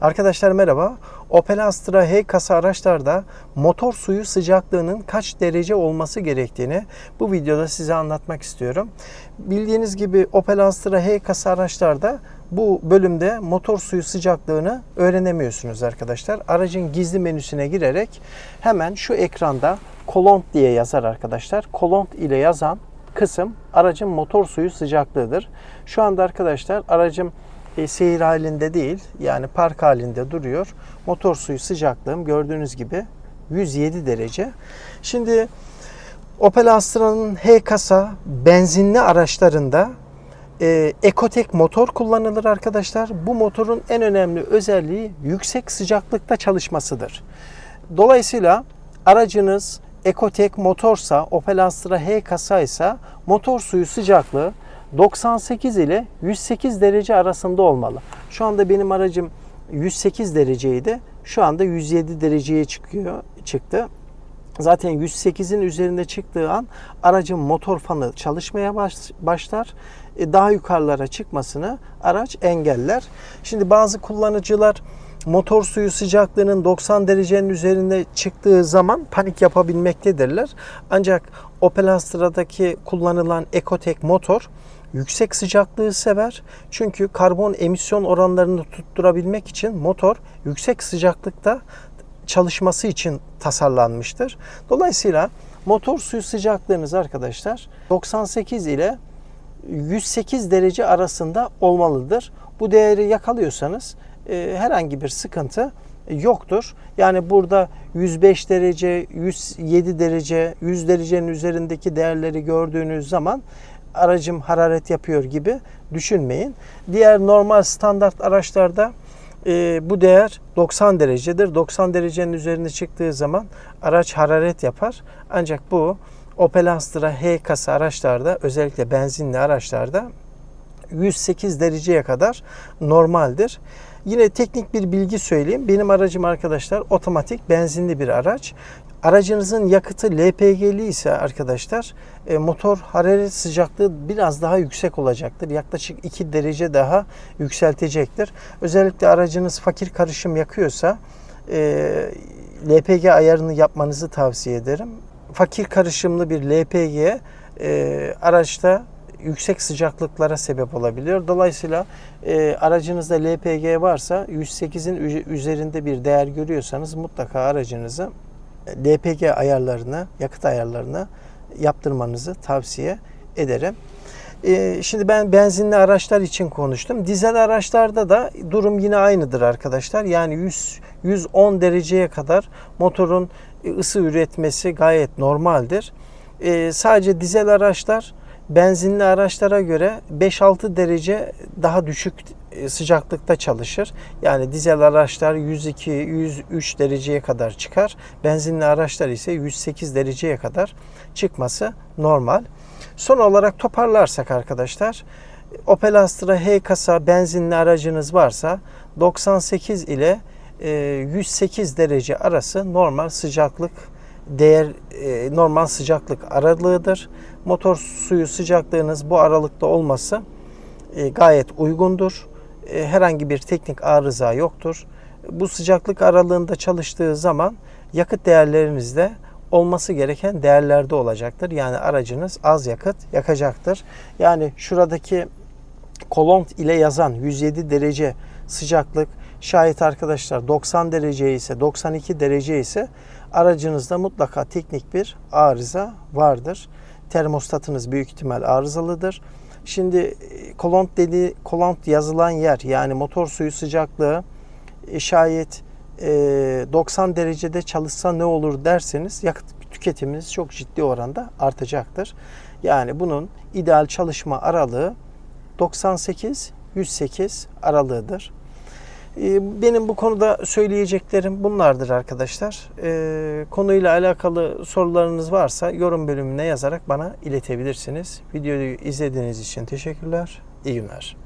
Arkadaşlar merhaba. Opel Astra H kasa araçlarda motor suyu sıcaklığının kaç derece olması gerektiğini bu videoda size anlatmak istiyorum. Bildiğiniz gibi Opel Astra H kasa araçlarda bu bölümde motor suyu sıcaklığını öğrenemiyorsunuz arkadaşlar. Aracın gizli menüsüne girerek hemen şu ekranda kolont diye yazar arkadaşlar. Kolont ile yazan kısım aracın motor suyu sıcaklığıdır. Şu anda arkadaşlar aracım e, seyir halinde değil yani park halinde duruyor. Motor suyu sıcaklığım gördüğünüz gibi 107 derece. Şimdi Opel Astra'nın H kasa benzinli araçlarında e, Ecotec motor kullanılır arkadaşlar. Bu motorun en önemli özelliği yüksek sıcaklıkta çalışmasıdır. Dolayısıyla aracınız Ecotec motorsa, Opel Astra H kasa ise motor suyu sıcaklığı 98 ile 108 derece arasında olmalı. Şu anda benim aracım 108 dereceydi. Şu anda 107 dereceye çıkıyor, çıktı. Zaten 108'in üzerinde çıktığı an aracın motor fanı çalışmaya baş- başlar. E, Daha yukarılara çıkmasını araç engeller. Şimdi bazı kullanıcılar motor suyu sıcaklığının 90 derecenin üzerinde çıktığı zaman panik yapabilmektedirler. Ancak Opel Astra'daki kullanılan Ecotec motor yüksek sıcaklığı sever. Çünkü karbon emisyon oranlarını tutturabilmek için motor yüksek sıcaklıkta çalışması için tasarlanmıştır. Dolayısıyla motor suyu sıcaklığınız arkadaşlar 98 ile 108 derece arasında olmalıdır. Bu değeri yakalıyorsanız e, herhangi bir sıkıntı yoktur. Yani burada 105 derece, 107 derece, 100 derecenin üzerindeki değerleri gördüğünüz zaman aracım hararet yapıyor gibi düşünmeyin. Diğer normal standart araçlarda e, bu değer 90 derecedir. 90 derecenin üzerine çıktığı zaman araç hararet yapar. Ancak bu Opel Astra H kasa araçlarda özellikle benzinli araçlarda 108 dereceye kadar normaldir. Yine teknik bir bilgi söyleyeyim. Benim aracım arkadaşlar otomatik benzinli bir araç. Aracınızın yakıtı LPG'li ise arkadaşlar e, motor hararet sıcaklığı biraz daha yüksek olacaktır. Yaklaşık 2 derece daha yükseltecektir. Özellikle aracınız fakir karışım yakıyorsa e, LPG ayarını yapmanızı tavsiye ederim. Fakir karışımlı bir LPG e, araçta yüksek sıcaklıklara sebep olabiliyor. Dolayısıyla e, aracınızda LPG varsa 108'in üzerinde bir değer görüyorsanız mutlaka aracınızı LPG ayarlarını, yakıt ayarlarını yaptırmanızı tavsiye ederim. E, şimdi ben benzinli araçlar için konuştum. Dizel araçlarda da durum yine aynıdır arkadaşlar. Yani 100 110 dereceye kadar motorun ısı üretmesi gayet normaldir. E, sadece dizel araçlar benzinli araçlara göre 5-6 derece daha düşük sıcaklıkta çalışır. Yani dizel araçlar 102-103 dereceye kadar çıkar. Benzinli araçlar ise 108 dereceye kadar çıkması normal. Son olarak toparlarsak arkadaşlar Opel Astra H kasa benzinli aracınız varsa 98 ile 108 derece arası normal sıcaklık değer e, normal sıcaklık aralığıdır. Motor suyu sıcaklığınız bu aralıkta olması e, gayet uygundur. E, herhangi bir teknik arıza yoktur. Bu sıcaklık aralığında çalıştığı zaman yakıt değerleriniz de olması gereken değerlerde olacaktır. Yani aracınız az yakıt yakacaktır. Yani şuradaki kolont ile yazan 107 derece sıcaklık şayet arkadaşlar 90 derece ise 92 derece ise aracınızda mutlaka teknik bir arıza vardır. Termostatınız büyük ihtimal arızalıdır. Şimdi kolont dedi kolont yazılan yer yani motor suyu sıcaklığı e, şayet e, 90 derecede çalışsa ne olur derseniz yakıt tüketiminiz çok ciddi oranda artacaktır. Yani bunun ideal çalışma aralığı 98-108 aralığıdır. Benim bu konuda söyleyeceklerim bunlardır arkadaşlar. Konuyla alakalı sorularınız varsa yorum bölümüne yazarak bana iletebilirsiniz. Videoyu izlediğiniz için teşekkürler. İyi günler.